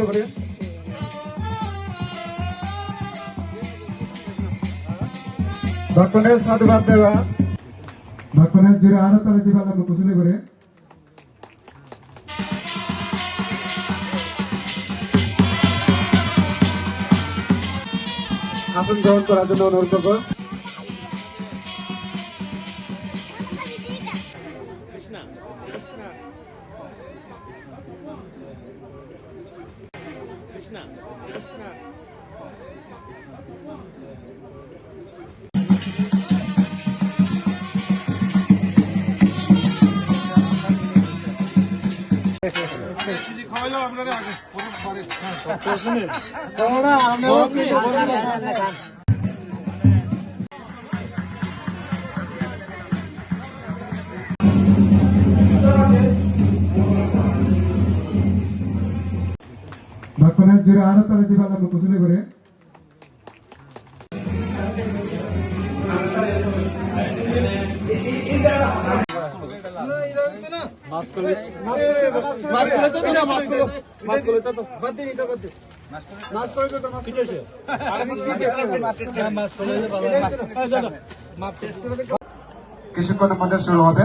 পছন্দ করে ভক্তদের সাধুবাদ দেওয়া ভক্তদের জুড়ে আরও তালে দিবা লাগবে পছন্দ করে আসন গ্রহণ করার জন্য অনুরোধ করব ভক্তদের আরও লাগবে পছন্দ করে কিছুক্ষণের মধ্যে শুরু হবে।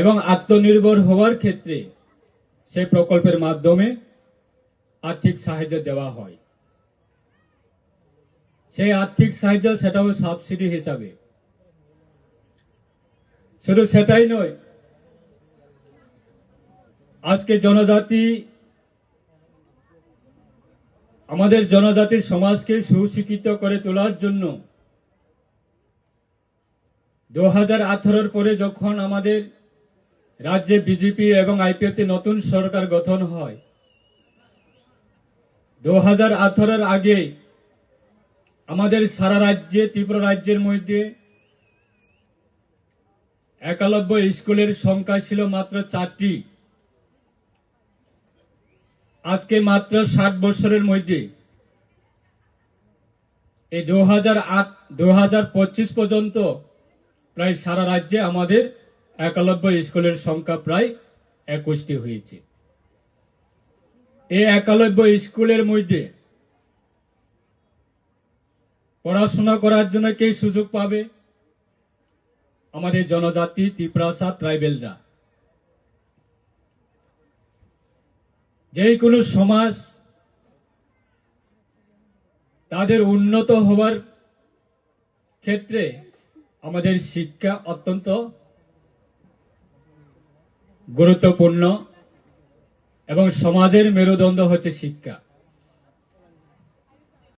এবং আত্মনির্ভর হওয়ার ক্ষেত্রে সেই প্রকল্পের মাধ্যমে আর্থিক সাহায্য দেওয়া হয়। সেই আর্থিক সাহায্য সেটাও সাবসিডি হিসাবে। শুধু সেটাই নয়, আজকে জনজাতি, আমাদের জনজাতির সমাজকে সুশিক্ষিত করে তোলার জন্য দু হাজার পরে যখন আমাদের রাজ্যে বিজেপি এবং আইপিএতে নতুন সরকার গঠন হয়। দু হাজার আঠারোর আগে আমাদের সারা রাজ্যে ত্রিপুরা রাজ্যের মধ্যে একালব্য স্কুলের সংখ্যা ছিল মাত্র চারটি। আজকে মাত্র ষাট বছরের মধ্যে। এই দু হাজার পর্যন্ত প্রায় সারা রাজ্যে আমাদের একালব্য স্কুলের সংখ্যা প্রায় একুশটি হয়েছে। এই একালব্য স্কুলের মধ্যে পড়াশোনা করার জন্য কে সুযোগ পাবে? আমাদের জনজাতি, ত্রিপ্রাসা, ট্রাইবেলরা। যে কোনো সমাজ তাদের উন্নত হওয়ার ক্ষেত্রে আমাদের শিক্ষা অত্যন্ত গুরুত্বপূর্ণ এবং সমাজের মেরুদণ্ড হচ্ছে শিক্ষা।